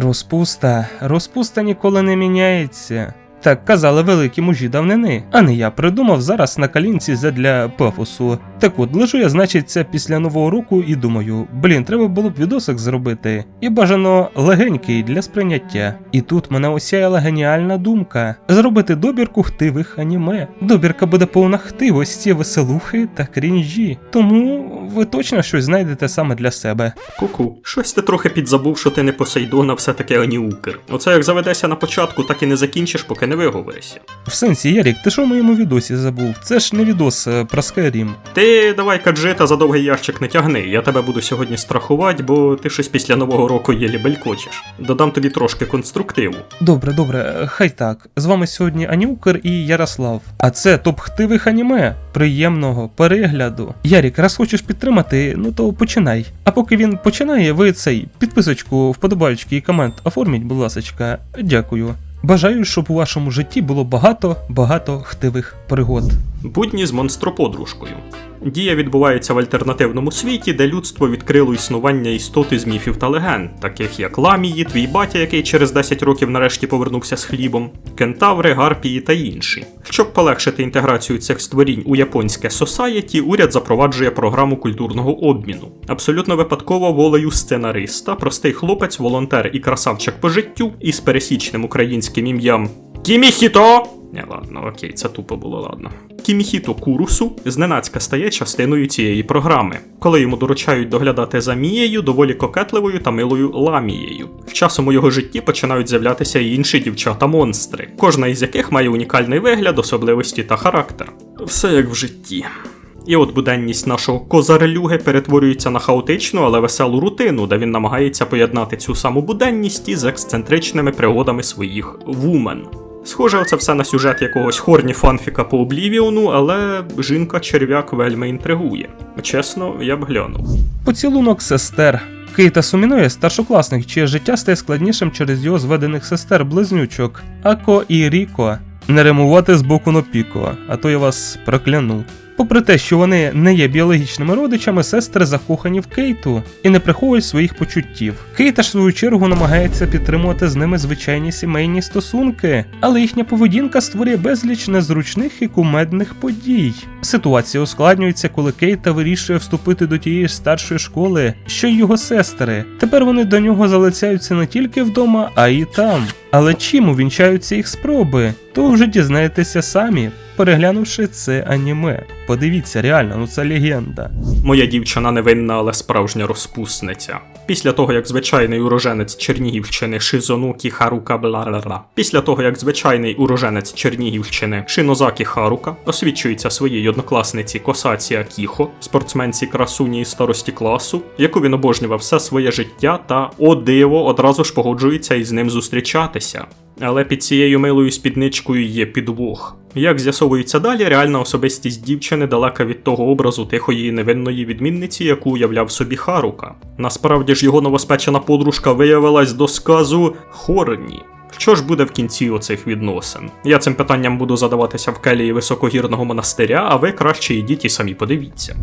Розпуста, розпуста ніколи не міняється. Так казали великі мужі давнини, а не я придумав зараз на калінці задля пафосу. Так от, лежу я, значить, це після нового року і думаю, блін, треба було б відосик зробити, і бажано легенький для сприйняття. І тут мене осяяла геніальна думка зробити добірку хтивих аніме. Добірка буде повна хтивості, веселухи та крінжі. Тому ви точно щось знайдете саме для себе. Ку-ку, щось ти трохи підзабув, що ти не Посейдон, а все-таки Аніукер. Оце як заведешся на початку, так і не закінчиш, поки не виговоришся. В сенсі, Ярік, ти що в моєму відосі забув? Це ж не відос е, про Skyrim. Ти давай каджита за довгий ящик не тягни, я тебе буду сьогодні страхувати, бо ти щось після нового року єлі белькочеш. Додам тобі трошки конструктиву. Добре, добре, е, хай так. З вами сьогодні Анюкер і Ярослав. А це топ хтивих аніме. Приємного перегляду. Ярік, раз хочеш підтримати, ну то починай. А поки він починає, ви цей підписочку, вподобайки і комент оформіть, будь ласочка. Дякую. Бажаю, щоб у вашому житті було багато, багато хтивих пригод. Будні з монстроподружкою. Дія відбувається в альтернативному світі, де людство відкрило існування істоти з міфів та легенд, таких як ламії, твій батя, який через 10 років нарешті повернувся з хлібом, кентаври, гарпії та інші. Щоб полегшити інтеграцію цих створінь у японське сосаєті, уряд запроваджує програму культурного обміну. Абсолютно випадково волею сценариста, простий хлопець, волонтер і красавчик по життю із пересічним українським ім'ям Кіміхіто! Не, ладно, окей, це тупо було, ладно. Кіміхіто Курусу зненацька стає частиною цієї програми, коли йому доручають доглядати за Мією, доволі кокетливою та милою ламією. Часом у його житті починають з'являтися і інші дівчата-монстри, кожна із яких має унікальний вигляд, особливості та характер. Все як в житті. І от буденність нашого козарлюги перетворюється на хаотичну, але веселу рутину, де він намагається поєднати цю саму буденність із ексцентричними пригодами своїх вумен. Схоже, це все на сюжет якогось хорні фанфіка по Облівіону, але жінка-черв'як вельми інтригує. Чесно, я б глянув. Поцілунок сестер. Кейта сумінує старшокласник, чиє життя стає складнішим через його зведених сестер близнючок Ако і Ріко. Не римувати з боку на піко, а то я вас прокляну. Попри те, що вони не є біологічними родичами, сестри закохані в Кейту і не приховують своїх почуттів. Кейта ж в свою чергу намагається підтримувати з ними звичайні сімейні стосунки, але їхня поведінка створює безліч незручних і кумедних подій. Ситуація ускладнюється, коли Кейта вирішує вступити до тієї ж старшої школи, що й його сестри. Тепер вони до нього залицяються не тільки вдома, а й там. Але чим увінчаються їх спроби, то вже дізнаєтеся самі, переглянувши це аніме. Подивіться, реально, ну це легенда. Моя дівчина невинна, але справжня розпусниця. Після того, як звичайний уроженець Чернігівщини Шизонукі Харука бла Після того, як звичайний уроженець Чернігівщини Шинозакі Харука освічується своїй однокласниці Косаці Акіхо, спортсменці красуні і старості класу, яку він обожнював все своє життя, та о диво одразу ж погоджується із ним зустрічатися. Але під цією милою спідничкою є підвох. Як з'ясовується далі, реальна особистість дівчини далека від того образу тихої невинної відмінниці, яку уявляв собі Харука. Насправді ж його новоспечена подружка виявилась до сказу хорні. Що ж буде в кінці оцих відносин? Я цим питанням буду задаватися в келії високогірного монастиря, а ви краще йдіть і самі подивіться.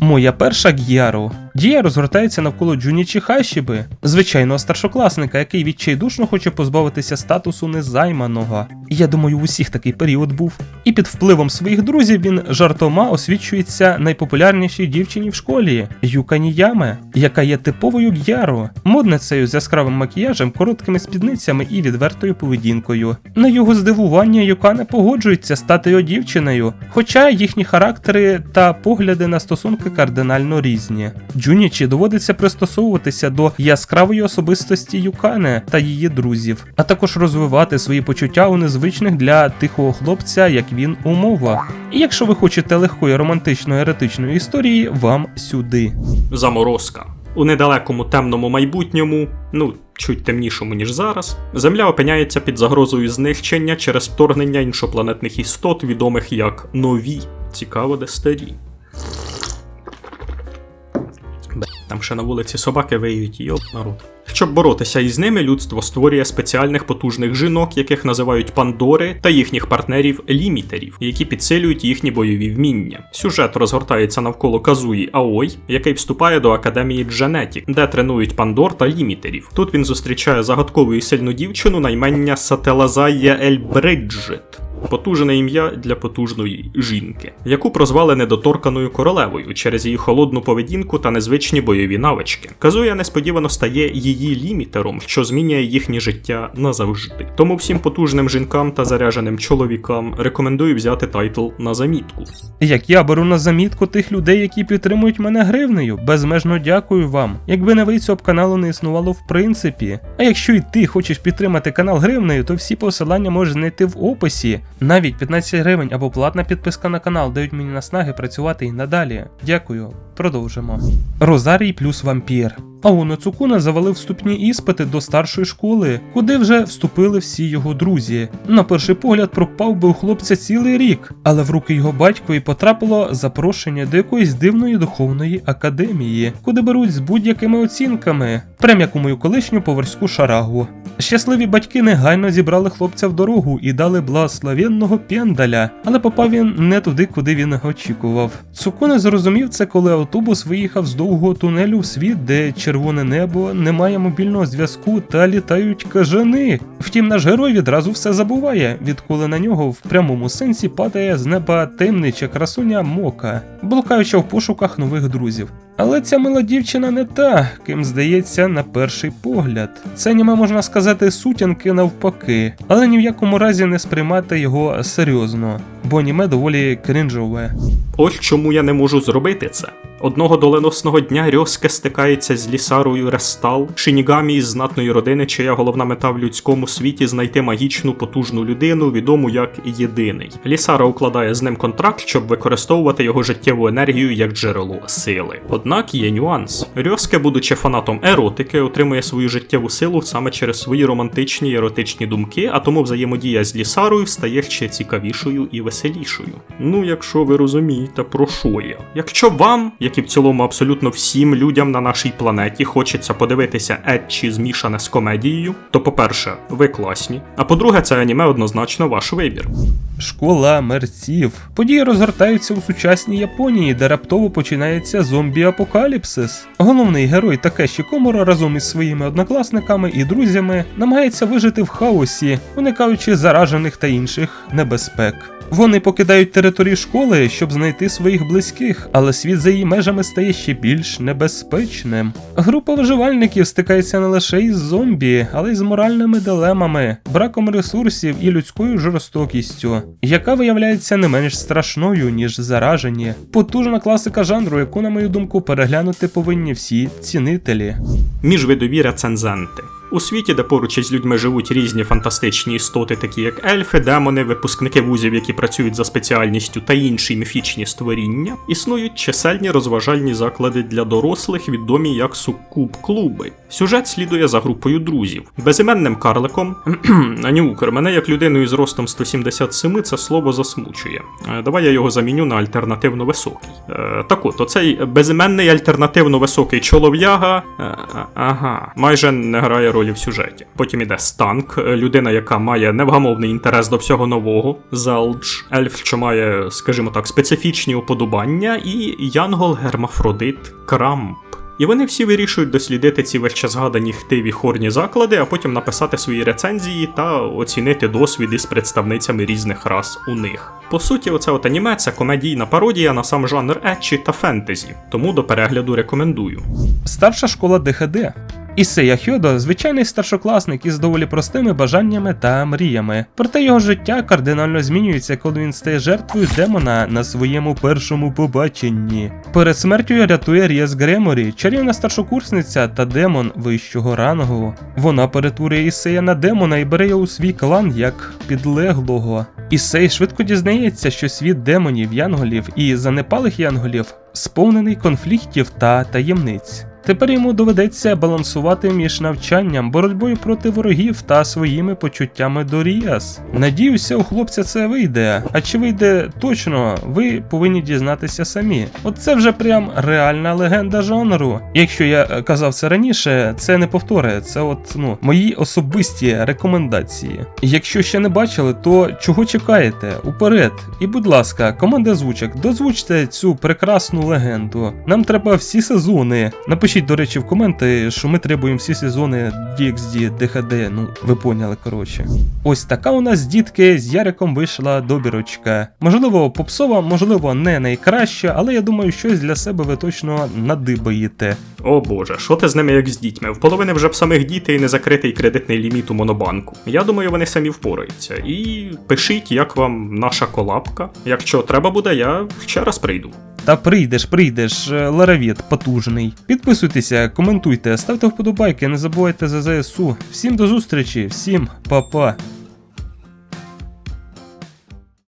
Моя перша Г'яру. Дія розгортається навколо Джунічі Хашіби, звичайного старшокласника, який відчайдушно хоче позбавитися статусу незайманого. Я думаю, у усіх такий період був. І під впливом своїх друзів він жартома освічується найпопулярнішій дівчині в школі Юка Ніяме, яка є типовою Г'яру, модницею з яскравим макіяжем, короткими спідницями і відвертою поведінкою. На його здивування Юка не погоджується стати його дівчиною, хоча їхні характери та погляди на стосунки кардинально різні. Джунічі доводиться пристосовуватися до яскравої особистості Юкане та її друзів, а також розвивати свої почуття у незвичних для тихого хлопця, як він, умовах. І якщо ви хочете легкої романтичної еретичної історії, вам сюди. Заморозка. У недалекому темному майбутньому, ну чуть темнішому ніж зараз, Земля опиняється під загрозою знищення через вторгнення іншопланетних істот, відомих як нові. Цікаво, де старі. Там ще на вулиці собаки виють, йоп народ. Щоб боротися із ними, людство створює спеціальних потужних жінок, яких називають пандори, та їхніх партнерів лімітерів, які підсилюють їхні бойові вміння. Сюжет розгортається навколо Казуї Аой, який вступає до академії Дженетік, де тренують пандор та лімітерів. Тут він зустрічає загадкову і сильну дівчину наймення Сателазая Ель Бриджит. Потужне ім'я для потужної жінки, яку прозвали недоторканою королевою через її холодну поведінку та незвичні бойові навички. Казуя несподівано стає її лімітером, що змінює їхнє життя назавжди. Тому всім потужним жінкам та заряженим чоловікам рекомендую взяти тайтл на замітку. Як я беру на замітку тих людей, які підтримують мене гривнею, безмежно дякую вам. Якби не ви, цього б каналу не існувало в принципі. А якщо і ти хочеш підтримати канал гривнею, то всі посилання можеш знайти в описі. Навіть 15 гривень або платна підписка на канал дають мені наснаги працювати і надалі. Дякую. Продовжимо. Розарій плюс вампір. Аоно Цукуна завалив вступні іспити до старшої школи, куди вже вступили всі його друзі. На перший погляд пропав би у хлопця цілий рік, але в руки його батькові потрапило запрошення до якоїсь дивної духовної академії, куди беруть з будь-якими оцінками, прям як у мою колишню поварську шарагу. Щасливі батьки негайно зібрали хлопця в дорогу і дали благословенного пендаля, але попав він не туди, куди він очікував. Цукуна зрозумів це, коли автобус виїхав з довгого тунелю в світ, де червоне небо, немає мобільного зв'язку та літають кажани. Втім, наш герой відразу все забуває, відколи на нього в прямому сенсі падає з неба темнича красуня Мока, блукаюча в пошуках нових друзів. Але ця мила дівчина не та, ким здається на перший погляд. Це німе можна сказати сутінки навпаки, але ні в якому разі не сприймати його серйозно, бо німе доволі крінжове. Ось чому я не можу зробити це. Одного доленосного дня Рьоске стикається з лісарою Рестал, шинігамі із знатної родини, чия головна мета в людському світі знайти магічну потужну людину, відому як єдиний. Лісара укладає з ним контракт, щоб використовувати його життєву енергію як джерело сили. Однак є нюанс. Рьоске, будучи фанатом еротики, отримує свою життєву силу саме через свої романтичні і еротичні думки, а тому взаємодія з лісарою стає ще цікавішою і веселішою. Ну, якщо ви розумієте, про що я. Якщо вам, як і в цілому абсолютно всім людям на нашій планеті хочеться подивитися етчі змішане з комедією, то по-перше, ви класні. А по-друге, це аніме однозначно ваш вибір. Школа мерців. Події розгортаються у сучасній Японії, де раптово починається зомбі-апокаліпсис. Головний герой Такеші Комура разом із своїми однокласниками і друзями намагається вижити в хаосі, уникаючи заражених та інших небезпек. Вони покидають територію школи, щоб знайти своїх близьких, але світ за її межами стає ще більш небезпечним. Група виживальників стикається не лише із зомбі, але й з моральними дилемами, браком ресурсів і людською жорстокістю, яка виявляється не менш страшною, ніж заражені. Потужна класика жанру, яку, на мою думку, переглянути повинні всі цінителі. Міжвидові рецензенти. У світі, де поруч із людьми живуть різні фантастичні істоти, такі як ельфи, демони, випускники вузів, які працюють за спеціальністю та інші міфічні створіння, існують чисельні розважальні заклади для дорослих, відомі як суккуб-клуби. Сюжет слідує за групою друзів. Безіменним карликом Анюкер, мене як людину із ростом 177 це слово засмучує. Е, Давай я його заміню на альтернативно високий. Е, так от, оцей безіменний альтернативно високий чолов'яга. е, ага, майже не грає ролі в сюжеті. Потім іде Станк, е, людина, яка має невгамовний інтерес до всього нового, Залдж, ельф, що має, скажімо так, специфічні уподобання, і Янгол-гермафродит Крамп. І вони всі вирішують дослідити ці вище згадані хтиві хорні заклади, а потім написати свої рецензії та оцінити досвід із представницями різних рас у них. По суті, оце от аніме це комедійна пародія на сам жанр етчі та фентезі, тому до перегляду рекомендую. Старша школа ДХД. Ісея Хьодо звичайний старшокласник із доволі простими бажаннями та мріями. Проте його життя кардинально змінюється, коли він стає жертвою демона на своєму першому побаченні. Перед смертю рятує Ріас Греморі, чарівна старшокурсниця та демон вищого рангу. Вона перетворює Ісея на демона і бере його у свій клан як підлеглого. Ісей швидко дізнається, що світ демонів, янголів і занепалих янголів сповнений конфліктів та таємниць. Тепер йому доведеться балансувати між навчанням, боротьбою проти ворогів та своїми почуттями до Ріас. Надіюся, у хлопця це вийде. А чи вийде точно, ви повинні дізнатися самі. От це вже прям реальна легенда жанру. Якщо я е, казав це раніше, це не повтори, це от ну мої особисті рекомендації. Якщо ще не бачили, то чого чекаєте? Уперед! І будь ласка, команда озвучок, дозвучте цю прекрасну легенду. Нам треба всі сезони. Напишіть, до речі, в коменти, що ми требуємо всі сезони DXD, DHD, ну ви поняли, коротше. Ось така у нас дітки з Яриком вийшла добірочка. Можливо, попсова, можливо, не найкраща, але я думаю, щось для себе ви точно надибаєте. О боже, що ти з ними як з дітьми? В половини вже б самих дітей і незакритий кредитний ліміт у монобанку. Я думаю, вони самі впораються. І пишіть, як вам наша колапка. Якщо треба буде, я ще раз прийду. Та прийдеш, прийдеш, е, Ларавіт потужний. Підписуйтеся, коментуйте, ставте вподобайки, не забувайте за ЗСУ. Всім до зустрічі, всім па-па.